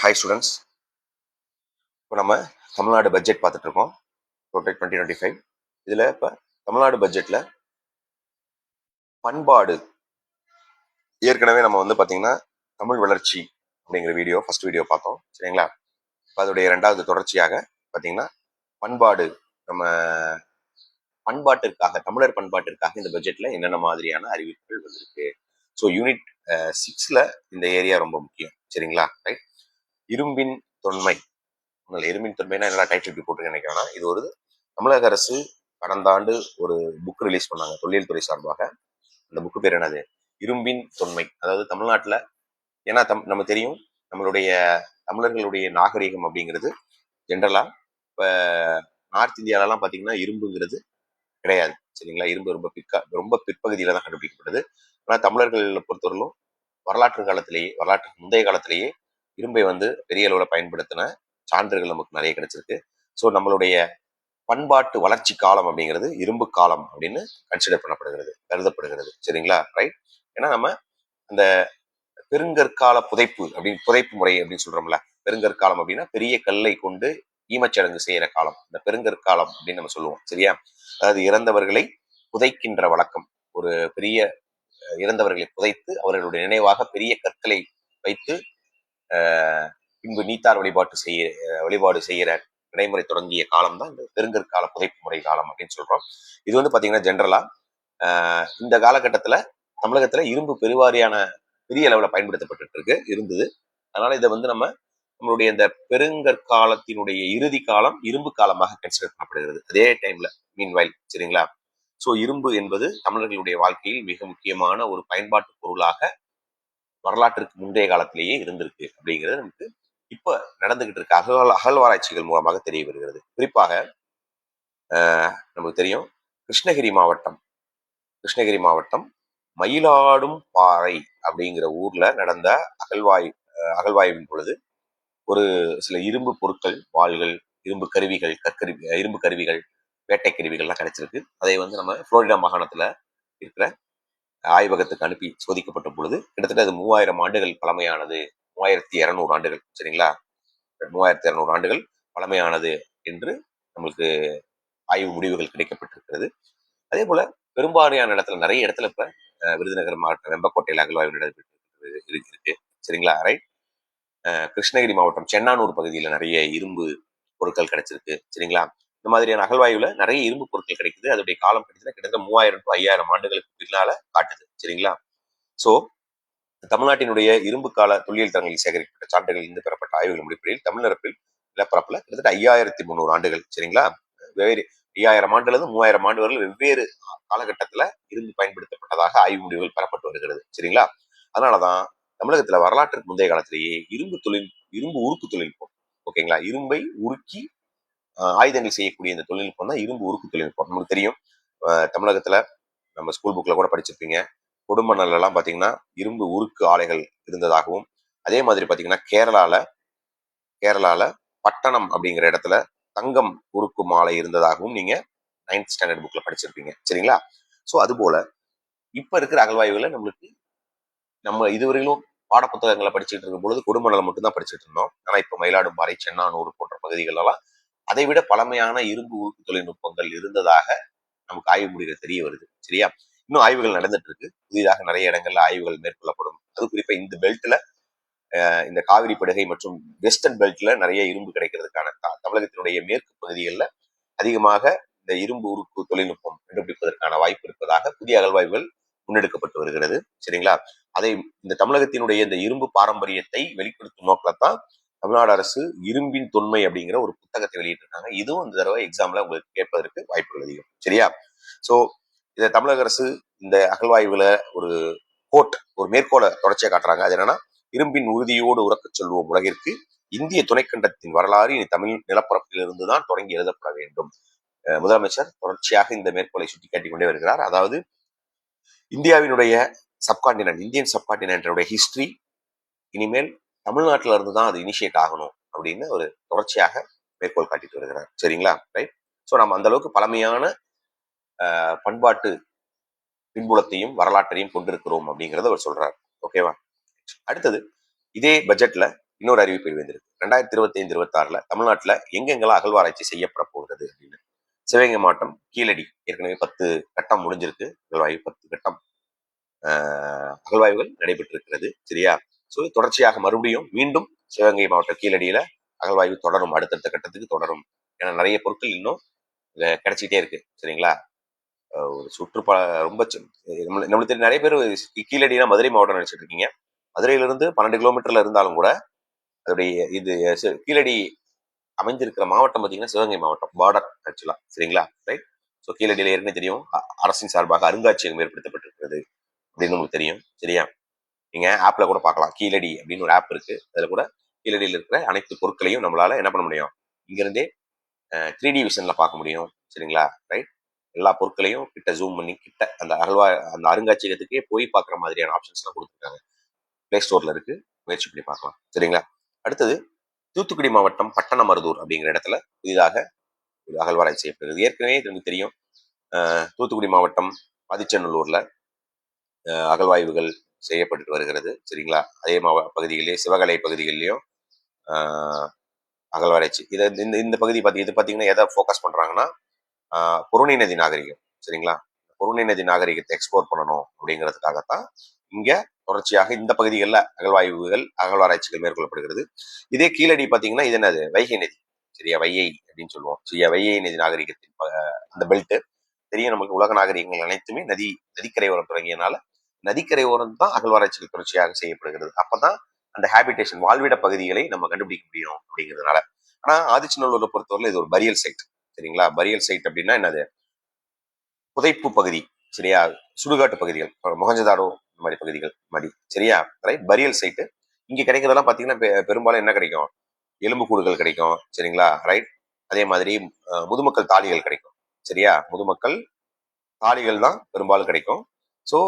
Hi students இப்போ நம்ம Tamil Nadu budget பார்த்துட்டு இருக்கோம் ப்ரோடெக்ட் டுவெண்ட்டி டுவெண்ட்டி ஃபைவ் இதில் இப்போ தமிழ்நாடு பட்ஜெட்டில் பண்பாடு. ஏற்கனவே நம்ம வந்து பார்த்தீங்கன்னா தமிழ் வளர்ச்சி அப்படிங்கிற வீடியோ ஃபர்ஸ்ட் வீடியோ பார்த்தோம். சரிங்களா? இப்போ அதோடைய ரெண்டாவது தொடர்ச்சியாக பார்த்தீங்கன்னா பண்பாடு. நம்ம பண்பாட்டிற்காக தமிழர் பண்பாட்டிற்காக இந்த பட்ஜெட்டில் என்னென்ன மாதிரியான அறிவிப்புகள் வந்திருக்கு? ஸோ யூனிட் சிக்ஸில் இந்த ஏரியா ரொம்ப முக்கியம். சரிங்களா? ரைட் இரும்பின் தொன்மை. உங்கள் இரும்பின் தொன்மைனா என்னடா டைட்டில் இப்படி போட்டு நினைக்கிறேன்னா இது ஒரு தமிழக அரசு கடந்த ஆண்டு ஒரு புக் ரிலீஸ் பண்ணாங்க தொல்லியல் துறை சார்பாக. அந்த புக்கு பேர் என்னது? இரும்பின் தொன்மை. அதாவது தமிழ்நாட்டில் ஏன்னா தம் நம்ம தெரியும் நம்மளுடைய தமிழர்களுடைய நாகரிகம் அப்படிங்கிறது ஜென்ரலாக இப்போ நார்த் இந்தியாவிலலாம் பார்த்தீங்கன்னா இரும்புங்கிறது கிடையாது சரிங்களா? இரும்பு ரொம்ப பிற்கா ரொம்ப பிற்பகுதியில் தான் கண்டுபிடிக்கப்படுது ஆனால் தமிழர்களை பொறுத்தவரையிலும் வரலாற்று காலத்திலேயே வரலாற்று முந்தைய காலத்திலேயே இரும்பை வந்து பெரிய அளவில் பயன்படுத்தின சான்றுகள் நமக்கு நிறைய கிடைச்சிருக்கு. ஸோ நம்மளுடைய பண்பாட்டு வளர்ச்சி காலம் அப்படிங்கிறது இரும்பு காலம் அப்படின்னு கன்சிடர் பண்ணப்படுகிறது கருதப்படுகிறது. சரிங்களா? ரைட் ஏன்னா நம்ம அந்த பெருங்கற்கால புதைப்பு அப்படின்னு புதைப்பு முறை அப்படின்னு சொல்றோம்ல பெருங்கற்காலம் அப்படின்னா பெரிய கல்லை கொண்டு ஈமச்சடங்கு செய்யற காலம். இந்த பெருங்கற்காலம் அப்படின்னு நம்ம சொல்லுவோம். சரியா? அதாவது இறந்தவர்களை புதைக்கின்ற வழக்கம். ஒரு பெரிய இறந்தவர்களை புதைத்து அவர்களுடைய நினைவாக பெரிய கற்களை வைத்து பின்பு நீத்தார் வழிபாட்டு செய்ய வழிபாடு செய்கிற நடைமுறை தொடங்கிய காலம் தான் இந்த பெருங்கற்கால புதைப்பு முறை காலம் அப்படின்னு சொல்றோம். இது வந்து பாத்தீங்கன்னா ஜென்ரலா இந்த காலகட்டத்துல தமிழகத்துல இரும்பு பெருவாரியான பெரிய அளவில் பயன்படுத்தப்பட்டு இருக்கு இருந்தது. அதனால இதை வந்து நம்ம நம்மளுடைய இந்த பெருங்கற்காலத்தினுடைய இறுதி காலம் இரும்பு காலமாக கன்சிடர் பண்ணப்படுகிறது. அதே டைம்ல மீன் வயல் சரிங்களா? ஸோ இரும்பு என்பது தமிழர்களுடைய வாழ்க்கையில் மிக முக்கியமான ஒரு பயன்பாட்டு பொருளாக வரலாற்றுக்கு முந்தைய காலத்திலேயே இருந்திருக்கு அப்படிங்கிறது நமக்கு இப்ப நடந்துகிட்டு இருக்க. அகல் அகழ்வாராய்ச்சிகள் மூலமாக தெரிய வருகிறது. குறிப்பாக நமக்கு தெரியும் கிருஷ்ணகிரி மாவட்டம். கிருஷ்ணகிரி மாவட்டம் மயிலாடும் பாறை அப்படிங்கிற ஊர்ல நடந்த அகழ்வாய் அகழ்வாய்வின் பொழுது ஒரு சில இரும்பு பொருட்கள் வாள்கள் இரும்பு கருவிகள் கற்கருவி இரும்பு கருவிகள் வேட்டை கருவிகள்லாம் கிடைச்சிருக்கு. அதை வந்து நம்ம புளோரிடா மாகாணத்துல இருக்கிற ஆய்வகத்துக்கு அனுப்பி சோதிக்கப்பட்ட பொழுது கிட்டத்தட்ட அது மூவாயிரம் ஆண்டுகள் பழமையானது. மூவாயிரத்தி இரநூறு ஆண்டுகள் சரிங்களா? மூவாயிரத்தி இரநூறு ஆண்டுகள் பழமையானது என்று நம்மளுக்கு ஆய்வு முடிவுகள் கிடைக்கப்பட்டிருக்கிறது. அதே போல பெரும்பாலான இடத்துல நிறைய இடத்துல இப்ப விருதுநகர் மாவட்டம் வெம்பக்கோட்டையில் அகழ்வாய்வு நடைபெற்று இருக்கு சரிங்களா? ரைட் கிருஷ்ணகிரி மாவட்டம் சென்னானூர் பகுதியில் நிறைய இரும்பு பொருட்கள் கிடைச்சிருக்கு சரிங்களா? இந்த மாதிரியான அகழ்வாய்வுல நிறைய இரும்பு பொருட்கள் கிடைக்குது. அதோடைய காலம் கிடைச்சதுன்னா கிட்டத்தட்ட மூவாயிரம் டு ஐயாயிரம் ஆண்டுகளுக்கு பின்னால காட்டுது. சரிங்களா? சோ தமிழ்நாட்டினுடைய இரும்பு கால தொல்லியல் தரங்களில் சேகரிக்கப்பட்ட சான்றுகள் இருந்து பெறப்பட்ட ஆய்வுகள் முடிப்படையில் தமிழ்நரப்பில் நிலப்பரப்புல கிட்டத்தட்ட ஐயாயிரத்தி முந்நூறு ஆண்டுகள். சரிங்களா? வெவ்வேறு ஐயாயிரம் ஆண்டுல இருந்து மூவாயிரம் ஆண்டு வரை வெவ்வேறு காலகட்டத்துல இரும்பு பயன்படுத்தப்பட்டதாக ஆய்வு முடிவுகள் பெறப்பட்டு வருகிறது. சரிங்களா? அதனாலதான் தமிழகத்துல வரலாற்றுக்கு முந்தைய காலத்திலேயே இரும்பு தொழில் இரும்பு உருக்கு தொழில்நுட்பம் ஓகேங்களா? இரும்பை உருக்கி ஆயுதங்கள் செய்யக்கூடிய இந்த தொழில்நுட்பம் தான் இரும்பு உருக்கு தொழில்நுட்பம் நமக்கு தெரியும். தமிழகத்துல நம்ம ஸ்கூல் புக்ல கூட படிச்சிருப்பீங்க. குடும்ப எல்லாம் பார்த்தீங்கன்னா இரும்பு உருக்கு ஆலைகள் இருந்ததாகவும் அதே மாதிரி பார்த்தீங்கன்னா கேரளால கேரளால பட்டணம் அப்படிங்கிற இடத்துல தங்கம் உருக்கு மாலை இருந்ததாகவும் நீங்க நைன்த் ஸ்டாண்டர்ட் புக்ல படிச்சிருப்பீங்க. சரிங்களா? ஸோ அது போல இப்ப இருக்கிற அகழ்வாய்வுகளை நம்மளுக்கு நம்ம இதுவரையிலும் பாடப்புத்தகங்களை படிச்சுட்டு இருக்கும் பொழுது குடும்ப நலம் மட்டும்தான் படிச்சுட்டு இருந்தோம். ஆனா இப்ப மயிலாடும்பாறை சென்னானூர் போன்ற பகுதிகளெல்லாம் அதைவிட அதை விட பழமையான இரும்பு உருக்கு தொழில்நுட்பங்கள் இருந்ததாக நமக்கு ஆய்வு முடிவுகள் தெரிய வருது. சரியா? இன்னும் ஆய்வுகள் நடந்துட்டு இருக்கு புதிதாக நிறைய இடங்கள்ல ஆய்வுகள் மேற்கொள்ளப்படும். அது குறிப்பா இந்த பெல்ட்ல இந்த காவிரி படுகை மற்றும் வெஸ்டர்ன் பெல்ட்ல நிறைய இரும்பு கிடைக்கிறதுக்கான தமிழகத்தினுடைய மேற்கு பகுதிகளில் அதிகமாக இந்த இரும்பு உருக்கு தொழில்நுட்பம் கண்டுபிடிப்பதற்கான வாய்ப்பு இருப்பதாக புதிய அகழ்வாய்வுகள் முன்னெடுக்கப்பட்டு வருகிறது. சரிங்களா? அதை இந்த தமிழகத்தினுடைய இந்த இரும்பு பாரம்பரியத்தை வெளிப்படுத்தும் நோக்கில்தான் தமிழ்நாடு அரசு இரும்பின் தொன்மை அப்படிங்கிற ஒரு புத்தகத்தை வெளியிட்டிருக்காங்க. இதுவும் இந்த தடவை எக்ஸாம்ல உங்களுக்கு கேட்பதற்கு வாய்ப்புகள் அதிகம். சரியா? சோ இதை தமிழக அரசு இந்த அகழ்வாய்வுல ஒரு கோட் ஒரு மேற்கோளை தொடர்ச்சியை காட்டுறாங்க. அது என்னன்னா இரும்பின் உறுதியோடு உறக்கச் சொல்வோம் உலகிற்கு. இந்திய துணைக்கண்டத்தின் வரலாறு இனி தமிழ் நிலப்பரப்பிலிருந்து தான் தொடங்கி எழுதப்பட வேண்டும். முதலமைச்சர் தொடர்ச்சியாக இந்த மேற்கோளை சுட்டிக்காட்டி கொண்டே வருகிறார். அதாவது இந்தியாவினுடைய சப்கான்டினென்ட் இந்தியன் சப்கான்டினென்டோட ஹிஸ்டரி இனிமேல் தமிழ்நாட்டில இருந்து தான் அது இனிஷியேட் ஆகணும் அப்படின்னு ஒரு தொடர்ச்சியாக மேற்கோள் காட்டிட்டு வருகிறார். சரிங்களா? ரைட் ஸோ நம்ம அந்த அளவுக்கு பழமையான பண்பாட்டு பின்புலத்தையும் வரலாற்றையும் கொண்டிருக்கிறோம் அப்படிங்கிறத அவர் சொல்றார். ஓகேவா அடுத்தது இதே பட்ஜெட்ல இன்னொரு அறிவிப்பு வெளிவந்திருக்கு ரெண்டாயிரத்தி இருபத்தி ஐந்து இருபத்தாறுல தமிழ்நாட்டில் எங்கெங்கெல்லாம் அகழ்வாராய்ச்சி செய்யப்பட போகிறது அப்படின்னு. சிவகங்கை மாவட்டம் கீழடி. ஏற்கனவே பத்து கட்டம் முடிஞ்சிருக்கு. அகழ்வாய்வு பத்து கட்டம் அகழ்வாய்வுகள் நடைபெற்றிருக்கிறது. சரியா? ஸோ தொடர்ச்சியாக மறுபடியும் மீண்டும் சிவகங்கை மாவட்டம் கீழடியில அகழ்வாய்வு தொடரும் அடுத்தடுத்த கட்டத்துக்கு தொடரும் ஏன்னா நிறைய பொருட்கள் இன்னும் கிடைச்சிக்கிட்டே கிடைச்சிட்டே இருக்கு. சரிங்களா? ஒரு சுற்றுப்பா ரொம்ப நம்மளுக்கு தெரியும் நிறைய பேர் கீழடினா மதுரை மாவட்டம் நினைச்சிட்டு இருக்கீங்க. மதுரையிலிருந்து பன்னெண்டு கிலோமீட்டர்ல இருந்தாலும் கூட அதோடைய இது கீழடி அமைந்திருக்கிற மாவட்டம் பார்த்தீங்கன்னா சிவகங்கை மாவட்டம் பார்டர் ஆக்சுவலா சரிங்களா? ரைட் ஸோ கீழடியில் ஏற்கனவே தெரியும். அரசின் சார்பாக அருங்காட்சியகம் ஏற்படுத்தப்பட்டிருக்கிறது அப்படின்னு உங்களுக்கு தெரியும். சரியா? நீங்கள் ஆப்பில் கூட பார்க்கலாம். கீழடி அப்படின்னு ஒரு ஆப் இருக்குது அதில் கூட கீழடியில் இருக்கிற அனைத்து பொருட்களையும் நம்மளால் என்ன பண்ண முடியும்? இங்கிருந்தே த்ரீ டி விஷனில் பார்க்க முடியும். சரிங்களா? ரைட் எல்லா பொருட்களையும் கிட்ட ஜூம் பண்ணி கிட்ட அந்த அகழ்வா அந்த அருங்காட்சியகத்துக்கே போய் பார்க்குற மாதிரியான ஆப்ஷன்ஸ்லாம் கொடுத்துருக்காங்க. ப்ளே ஸ்டோரில் இருக்குது முயற்சி பண்ணி பார்க்கலாம். சரிங்களா? அடுத்தது தூத்துக்குடி மாவட்டம் பட்டணமருதூர் அப்படிங்கிற இடத்துல புதிதாக ஒரு அகழ்வாராய்ச்சி செய்யப்படுகிறது ஏற்கனவே இது தெரியும். தூத்துக்குடி மாவட்டம் ஆதிச்சநல்லூர்ல அகழ்வாய்வுகள் செய்யப்பட்டு வருகிறது. சரிங்களா? அதே மாவ பகுதிகளிலே சிவகலை பகுதிகளிலையும் அகழ்வாராய்ச்சி இதை இந்த இந்த பகுதி பார்த்தி இது பார்த்தீங்கன்னா எதை ஃபோக்கஸ் பண்ணுறாங்கன்னா ஆஹ், நதி நாகரிகம். சரிங்களா? பொருணை நதி நாகரிகத்தை எக்ஸ்ப்ளோர் பண்ணணும் அப்படிங்கிறதுக்காகத்தான் இங்கே தொடர்ச்சியாக இந்த பகுதிகளில் அகழ்வாய்வுகள் அகழ்வாராய்ச்சிகள் மேற்கொள்ளப்படுகிறது. இதே கீழடி பார்த்தீங்கன்னா இது என்னது? வைகை நதி. சரியா? வையை அப்படின்னு சொல்லுவோம். சரியா? வையை நதி நாகரிகத்தின் அந்த பெல்ட்டு தெரியும் நமக்கு உலக நாகரிகங்கள் அனைத்துமே நதி நதிக்கரை ஓரம் தொடங்கியனால நதிக்கரை ஓரம் தான் அகழ்வாராய்ச்சிகள் தொடர்ச்சியாக செய்யப்படுகிறது. அப்பதான் அந்த ஹேபிடேஷன் வாழ்விட பகுதிகளை நம்ம கண்டுபிடிக்க முடியும் அப்படிங்கிறதுனால. ஆனா ஆதிச்சநல்லூரை பொறுத்தவரை இது ஒரு பரியல் சைட் சரிங்களா? பரியல் சைட் அப்படின்னா என்னது? புதைப்பு பகுதி சரியா? சுடுகாட்டு பகுதிகள் முகஞ்சதாரோ இந்த மாதிரி பகுதிகள் மாதிரி சரியா? ரைட் பரியல் சைட்டு இங்க கிடைக்கிறதெல்லாம் பாத்தீங்கன்னா பெரும்பாலும் என்ன கிடைக்கும்? எலும்புக்கூடுகள் கிடைக்கும் சரிங்களா? ரைட் அதே மாதிரி முதுமக்கள் தாலிகள் கிடைக்கும் சரியா? முதுமக்கள் தாலிகள் தான் பெரும்பாலும் கிடைக்கும். ஸோ